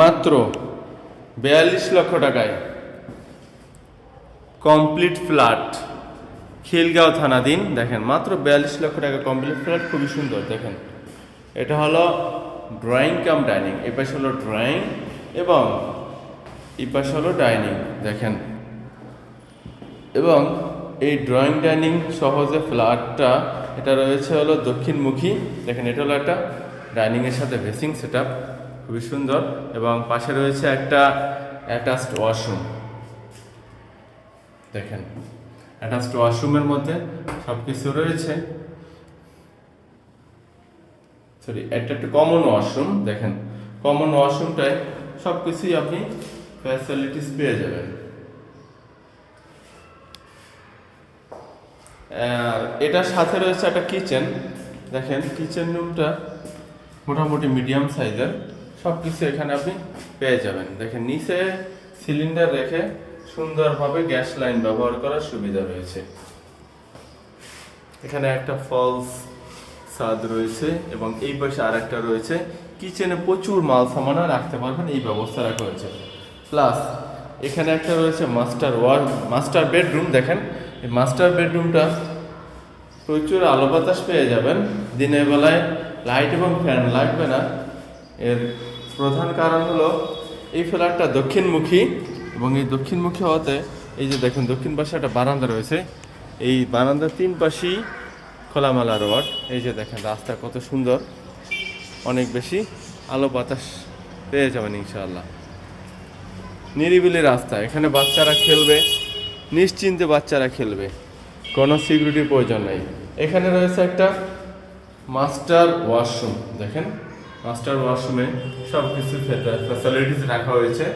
মাত্র বিয়াল্লিশ লক্ষ টাকায় কমপ্লিট ফ্ল্যাট, খিলগাঁও থানাধীন। দেখেন, মাত্র বিয়াল্লিশ লক্ষ টাকা কমপ্লিট ফ্ল্যাট, খুবই সুন্দর, দেখেন। এটা হলো ড্রয়িং কাম ডাইনিং এ পাশে হলো ড্রয়িং এবং এই পাশে হলো ডাইনিং দেখেন। এবং এই ড্রয়িং ডাইনিং সহজে ফ্ল্যাটটা, এটা রয়েছে হলো দক্ষিণমুখী, দেখেন, এটা হলো একটা ডাইনিংয়ের সাথে ভেসিং সেট খুবই সুন্দর এবং পাশে রয়েছে একটা অ্যাটাচড ওয়াশরুম। দেখেন, অ্যাটাচড ওয়াশরুমের মধ্যে সব কিছু রয়েছে। সরি একটা একটা কমন ওয়াশরুম, দেখেন কমন ওয়াশরুমটায় সব কিছুই আপনি ফ্যাসিলিটিস পেয়ে যাবেন। এটার সাথে রয়েছে একটা কিচেন দেখেন কিচেন রুমটা মোটামুটি মিডিয়াম সাইজের সব কিছু এখানে আপনি পেয়ে যাবেন। দেখেন, নিচে সিলিন্ডার রেখে সুন্দরভাবে গ্যাস লাইন ব্যবহার করার সুবিধা রয়েছে। এখানে একটা ফলস ছাদ রয়েছে এবং এই পাশে আর একটা রয়েছে। কিচেনে প্রচুর মাল সামানা রাখতে পারবেন, এই ব্যবস্থা রাখা হয়েছে। প্লাস এখানে একটা রয়েছে মাস্টার ওয়াল মাস্টার বেডরুম দেখেন। এই মাস্টার বেডরুমটা প্রচুর আলো বাতাস পেয়ে যাবেন। দিনের বেলায় লাইট এবং ফ্যান লাগবে না। এর প্রধান কারণ হলো এই ফ্ল্যাটটা দক্ষিণমুখী এবং এই দক্ষিণমুখী হওয়াতে এই যে দেখুন, দক্ষিণ পাশে একটা বারান্দা রয়েছে। এই বারান্দার তিন পাশেই খোলামেলা রোড। এই যে দেখেন, রাস্তা কত সুন্দর। অনেক বেশি আলো বাতাস পেয়ে যাবেন ইনশাআল্লাহ। নিরিবিলি রাস্তা, এখানে বাচ্চারা খেলবে, নিশ্চিন্তে বাচ্চারা খেলবে। কোনো সিকিউরিটির প্রয়োজন নেই। এখানে রয়েছে একটা মাস্টার ওয়াশরুম দেখেন। মাস্টার ওয়াশরুমে সব কিছু ফ্যাসিলিটিস রাখা হয়েছে।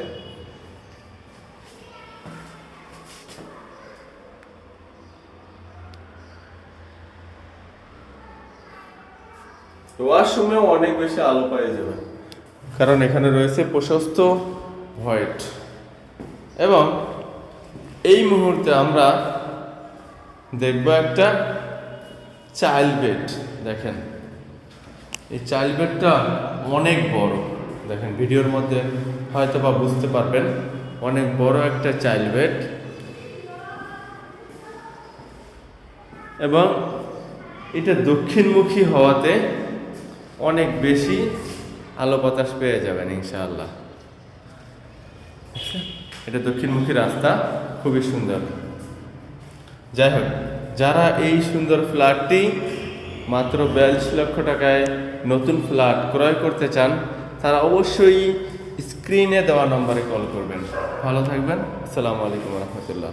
ওয়াশরুমেও অনেক বেশি আলো পাওয়া যাবে। কারণ এখানে রয়েছে প্রশস্ত হোয়াইট এবং এই মুহূর্তে আমরা দেখব একটা চাইল্ড বেড দেখেন। এই চাইল্ড বেডটা অনেক বড়। দেখেন, ভিডিওর মধ্যে হয়তো বা বুঝতে পারবেন, অনেক বড় একটা চাইল্ড বেড এবং এটা দক্ষিণমুখী হওয়াতে অনেক বেশি আলো বাতাস পেয়ে যাবেন, ইনশাআল্লাহ। এটা দক্ষিণমুখী রাস্তা, খুবই সুন্দর। যাই হোক, যারা এই সুন্দর ফ্ল্যাটটি মাত্র বিয়াল্লিশ লক্ষ টাকায় নতুন ফ্ল্যাট ক্রয় করতে চান, তারা অবশ্যই স্ক্রিনে দেওয়া নম্বরে কল করবেন। ভালো থাকবেন। আসসালামু আলাইকুম রহমতুল্লাহ।